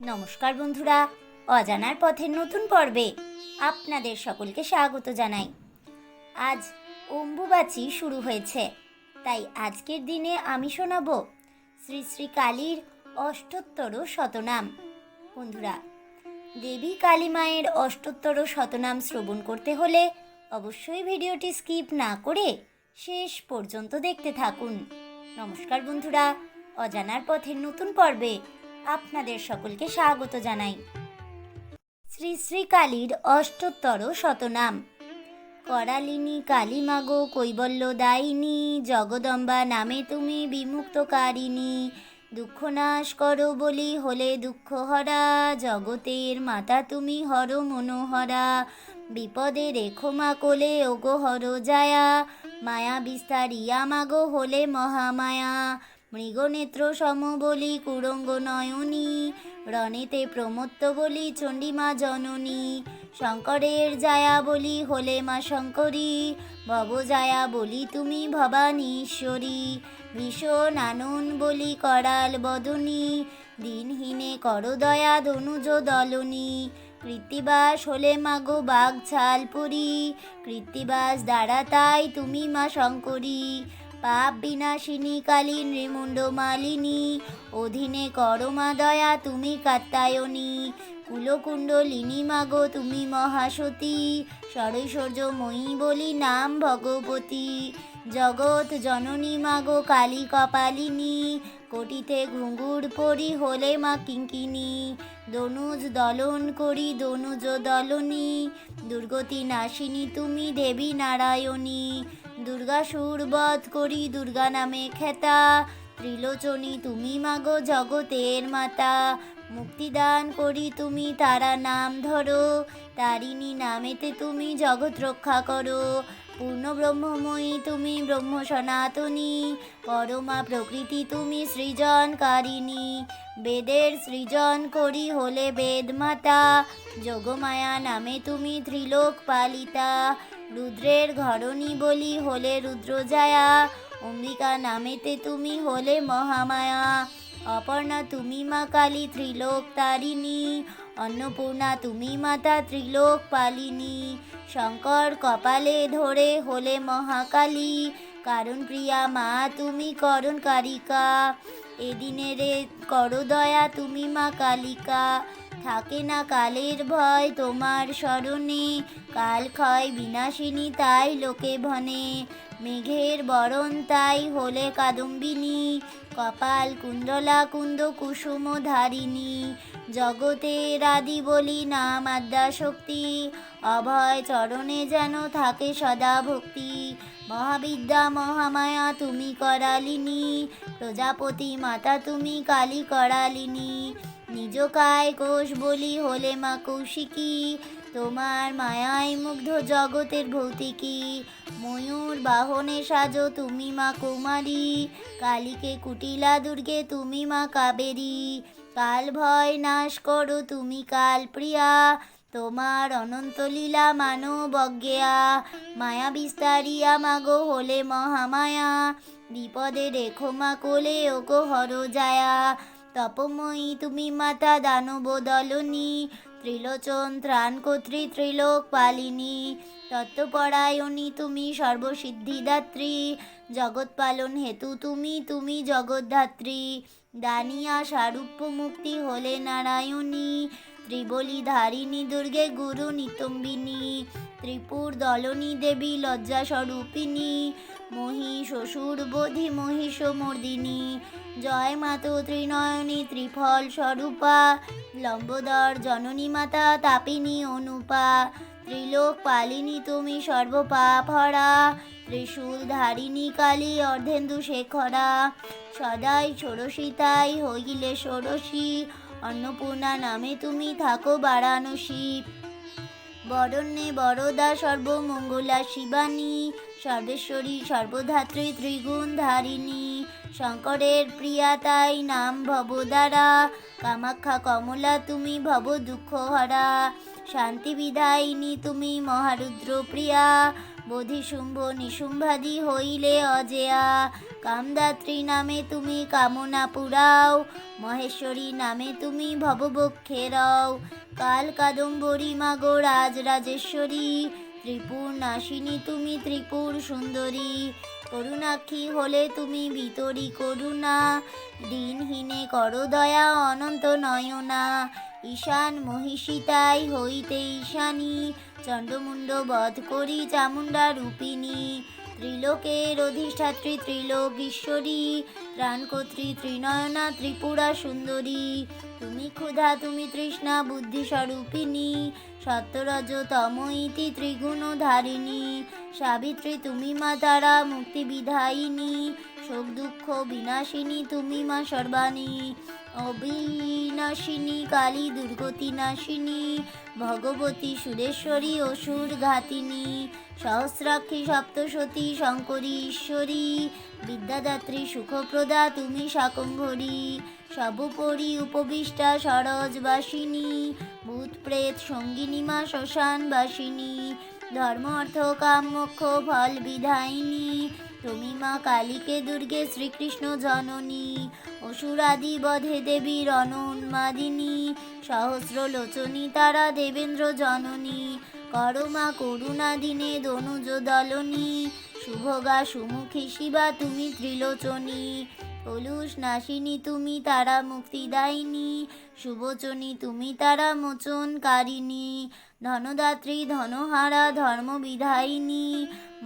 নমস্কার বন্ধুরা, অজানার পথের নতুন পর্বে আপনাদের সকলকে স্বাগত জানাই। আজ অম্বুবাচী শুরু হয়েছে, তাই আজকের দিনে আমি শোনাব শ্রী শ্রী কালীর অষ্টোত্তর শতনাম। বন্ধুরা, দেবী কালী মায়ের অষ্টোত্তর শতনাম শ্রবণ করতে হলে অবশ্যই ভিডিওটি স্কিপ না করে শেষ পর্যন্ত দেখতে থাকুন। নমস্কার বন্ধুরা, অজানার পথের নতুন পর্বে আপনাদের সকলকে স্বাগত জানাই। শ্রী শ্রী কালীর অষ্টোত্তর শতনাম। করালিনী কালী মাগো কৈবল্য দায়িনী, জগদম্বা নামে তুমি বিমুক্তকারিণী দুঃখ নাশ করো বলি হলে দুঃখ হরা জগতের মাতা তুমি হর মনোহরা, বিপদে রেখো মা কোলে ওগো হর জায়া, মায়া বিস্তারিয়া মাগো হলে মহামায়া মৃগনেত্র সম বলি কুরঙ্গ নয়নী, রণেতে প্রমত্ত বলি চণ্ডীমা জননী, শঙ্করের জায়া বলি হলে মা শঙ্করী ভবজায়া বলি তুমি ভবানীশ্বরী ভীষণ আনন বলি করাল বদনী, দিনহীনে কর দয়া ধনুজ দলনী, কৃত্তিবাস হলে মাগো বাঘ ছাল পুরি কৃত্তিবাস দ্বারা তাই তুমি মা শঙ্করী পাপ বিনাশিনী, কালী নৃমুণ্ড মালিনী, অধীনে করমা দয়া, তুমি কাত্তায়নী কুলকুণ্ডলিনী মাগো, তুমি মহাসতী। সরৈশ্বর্যময়ী বলি নাম ভগবতী। জগৎ জননী মাগো, কালী কপালিনী। কোটিতে ঘুঙ্গুর পরি হলে মা কিঙ্কিনী। দনুজ দলন করি দনুজ দলনী। দুর্গতি নাশিনী তুমি দেবী নারায়ণী। দুর্গাসুর বধ করি, দুর্গা নামে খেতা। ত্রিলোচনী তুমি মাগো জগতের মাতা। মুক্তিদান করি তুমি তারা নাম ধরো। তারিণী নামেতে তুমি জগৎ রক্ষা করো। পূর্ণ ব্রহ্মময়ী তুমি ব্রহ্ম সনাতনী। পরমা প্রকৃতি তুমি সৃজনকারিণী। বেদের সৃজন করি হলে বেদ মাতা যোগমায়া নামে তুমি ত্রিলোক পালিতা। রুদ্রের ঘরণী বলি হলে রুদ্র রুদ্রজায়া, অম্বিকা নামেতে তুমি হলে মহামায়া, অপর্ণা তুমি মা কালী ত্রিলোক তারিণী, অন্নপূর্ণা তুমি মাতা ত্রিলোক পালিনী, শঙ্কর কপালে ধরে হলে মহাকালী, কারণ প্রিয়া মা তুমি করণ কারিকা এদিনে রে করো দয়া তুমি মা কালিকা থাকে না কালের ভয় তোমার স্মরণে। কাল ক্ষয় বিনাশিনী তাই লোকে ভনে। মেঘের বরণ তাই হলে কাদম্বিনী। কপাল কুণ্ডলা কুন্দ কুসুম ধারিণী। জগতের আদি বলি নাম আদ্যা শক্তি। অভয় চরণে যেন থাকে সদা ভক্তি। মহাবিদ্যা মহামায়া তুমি করালিনী। প্রজাপতি মাতা তুমি কালী করালিনী। নিজ কায় কোষ বলি হলে মা কৌশিকী। তোমার মায়ায় মুগ্ধ জগতের ভৌতিকী। ময়ূর বাহনে সাজো তুমি মা কুমারী। কালীকে কুটিলা দুর্গে তুমি মা কাবেরী। কাল ভয় নাশ করো তুমি কাল প্রিয়া। তোমার অনন্ত লীলা মানব অজ্ঞেয়া মায়া বিস্তারিয়া মাগো হলে মহামায়া, বিপদে রেখো মা কোলে ওগো হর জায়া। তপময়ী তুমি মাতা দানব দলনী, ত্রিলোচন ত্রাণ কর্ত্রী ত্রিলোক পালিনী। তত্ত্বপরায়ণী তুমি সর্বসিদ্ধিদাত্রী জগৎ পালন হেতু তুমি তুমি জগদ্ধাত্রী দানিয়া সারূপ্য মুক্তি হলে নারায়ণী ত্রিবলী ধারিণী দুর্গে গুরু নিতম্বিনী, ত্রিপুর দলনী দেবী লজ্জা স্বরূপিণী, মহি শ্বশুর বোধি মহিষ মর্দিনী জয় মাতো ত্রিনয়নী ত্রিফল স্বরূপা, লম্বোদর জননী মাতা তাপিনী অনুপা। ত্রিলোক পালিনী তুমি সর্বপাপ হরা ত্রিশূল ধারিণী কালী অর্ধেন্দু শেখরা। সদাই ষোড়শীতাই হইলে ষোড়শী অন্নপূর্ণা নামে তুমি থাকো বারাণসী। বরণ্যে বরদা সর্বমঙ্গলা শিবানী, সর্বেশ্বরী সর্বধাত্রী ত্রিগুণ ধারিণী শঙ্করের প্রিয়া তাই নাম ভবদারা কামাখ্যা কমলা তুমি ভব দুঃখ হরা শান্তি বিধায়িনী তুমি মহারুদ্র প্রিয়া বোধি শুম্ভ নিশুম্ভাদি হইলে অজেয়া। কামদাত্রী নামে তুমি কামনা পুরাও, মহেশ্বরী নামে তুমি ভববক্ষে রও। কাল কাদম্বরী মাগো রাজ রাজেশ্বরী ত্রিপুর নাশিনী তুমি ত্রিপুর সুন্দরী। করুণাক্ষী হলে তুমি ভিতরি করুণা। দিনহীনে করো দয়া, অনন্ত নয়না। ঈশান মহিষিতাই হইতে ঈশানী। চন্দ্রমুণ্ড বধ করি চামুণ্ডা রূপিণী। ত্রিলোকের অধিষ্ঠাত্রী ত্রিলোক ঈশ্বরী ত্রাণকর্ত্রী ত্রিনয়না ত্রিপুরা সুন্দরী। তুমি ক্ষুধা, তুমি তৃষ্ণা, বুদ্ধি স্বরূপিণী, সত্যরজ তম ইতি ত্রিগুণ ধারিণী সাবিত্রী, তুমি মা তারা মুক্তি বিধায়িনী শোক দুঃখ বিনাশিনী, তুমি মা সর্বাণী। অবিনাশিনী, কালী দুর্গতি নাশিনী ভগবতী সুরেশ্বরী অসুর ঘাতিনী সহস্রাক্ষী সপ্তসতী শঙ্করী ঈশ্বরী বিদ্যাদাত্রী সুখপ্রদা, তুমি শাকম্ভরী সর্বোপরি উপবিষ্টা সরজবাসিনী ভূত প্রেত সঙ্গিনী মা শ্মশানবাসিনী ধর্ম অর্থ কাম মোক্ষ ফল বিধায়িনী তুমি মা কালীকে দুর্গে শ্রীকৃষ্ণ জননী, অসুরাদি বধে দেবীর অনুন্মাদিনী সহস্র লোচনী তারা দেবেন্দ্র জননী করমা করুণা দিনে দনুজ দলনী, শুভগা সুমুখী শিবা তুমি ত্রিলোচনী। কলুষ নাশিনী তুমি তারা মুক্তিদায়িনী শুভচনী তুমি তারা মোচনকারিণী, ধনদাত্রী ধনহারা ধর্মবিধায়িনী,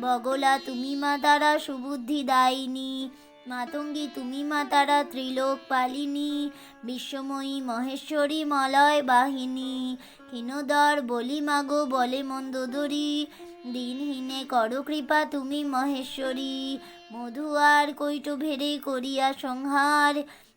বগলা তুমি মা তারা সুবুদ্ধি দায়িনী, মাতঙ্গী তুমি মা তারা ত্রিলোক পালিনী, বিশ্বময়ী মহেশ্বরী মলয় বাহিনী হীনদর বলি মাগো বলে মন্দোদরী দিনহীনে করো কৃপা তুমি মহেশ্বরী। মধু আর কৈটভেরে করিয়া সংহার।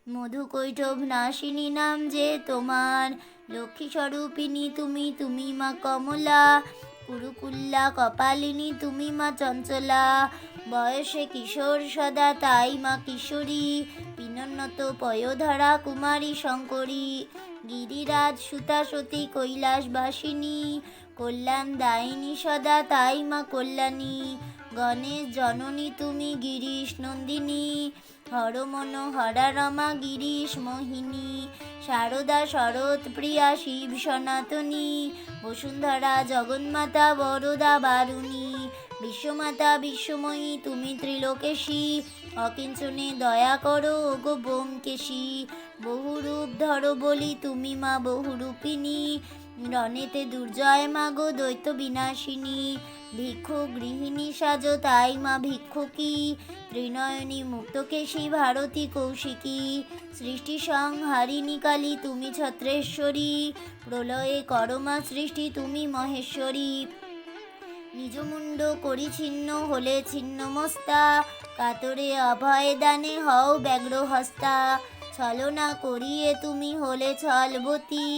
মধু কৈটভ নাশিনী নাম যে তোমার। লক্ষ্মী স্বরূপিনী তুমি তুমি মা কমলা। কুরুকুল্লা কপালিনী তুমি মা চঞ্চলা। বয়সে কিশোর সদা তাই মা কিশোরী। পিনন্নত পয়োধরা কুমারী শঙ্করী। গিরিরাজ সুতা সতী কৈলাসবাসিনী। কল্যাণ দায়িনী সদা, তাই মা কল্যাণী। গণেশ জননী, তুমি গিরিশ নন্দিনী। হরমন হরা রমা গিরিশ মোহিনী। শারদা শরৎ প্রিয়া, শিব সনাতনী। বসুন্ধরা জগন্মাতা, বরদা বারুণী। বিশ্বমাতা, বিশ্বময়ী, তুমি ত্রিলোকেশী। অকিঞ্চনে দয়া করো ওগো বোমকেশী বহুরূপ ধরো বলি তুমি মা বহুরূপিণী। রণেতে দুর্জয় মাগো দৈত্য বিনাশিনী, ভিক্ষু গৃহিণী সাজো তাই মা ভিক্ষুকী, ত্রিনয়নী মুক্তকেশী ভারতী কৌশিকী, সৃষ্টি সংহারিণী কালী তুমি ছত্রেশ্বরী, প্রলয়ে করমা সৃষ্টি তুমি মহেশ্বরী। নিজমুণ্ড করি ছিন্ন হলে ছিন্ন মস্তা, কাতরে অভয় দানে হও ব্যগ্র হস্তা ছলনা করিয়ে তুমি হলে ছলবতী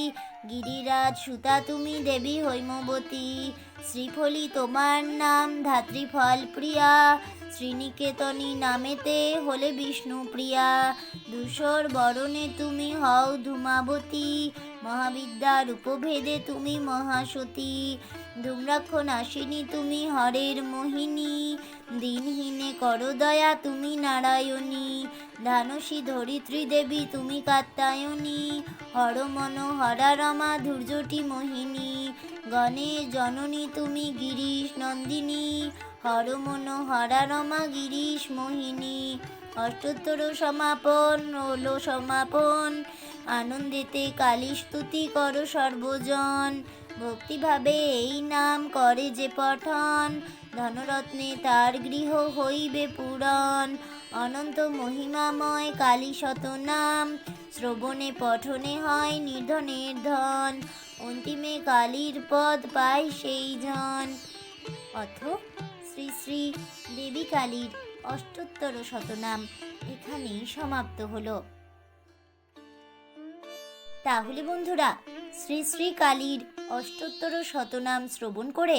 গিরিরাজ সুতা তুমি দেবী হৈমবতী। শ্রীফলি তোমার নাম ধাত্রী ফল প্রিয়া। শ্রীনিকেতনী নামেতে হলে বিষ্ণু প্রিয়া। ধূসর বরণে তুমি হও ধূমাবতী। মহাবিদ্যার উপভেদে তুমি মহাসতী। ধূম্রাক্ষ নাশিনী তুমি হরের মোহিনী। দিনহীনে করো দয়া তুমি নারায়ণী। ধানসী ধরিত্রী দেবী তুমি কাত্তায়নী হরমন হরা রমা ধৈর্যটি মোহিনী। গণেশ জননী তুমি গিরিশ নন্দিনী। হরমন হরা রমা গিরিশ মোহিনী। অষ্টোত্তর সমাপন হলো সমাপন। আনন্দেতে কালী স্তুতি করো সর্বজন। ভক্তিভাবে এই নাম করে যে পঠন। ধনরত্নে তার গৃহ হইবে পূরণ। অনন্ত মহিমাময় কালী শত নাম। শ্রবণে পঠনে হয় নির্ধনের ধন। অন্তিমে কালীর পদ পায় সেই জন। অথ শ্রী শ্রী দেবী কালীর অষ্টোত্তর শতনাম এখানেই সমাপ্ত হলো। তাহলে বন্ধুরা, শ্রী শ্রী কালীর অষ্টোত্তর শতনাম শ্রবণ করে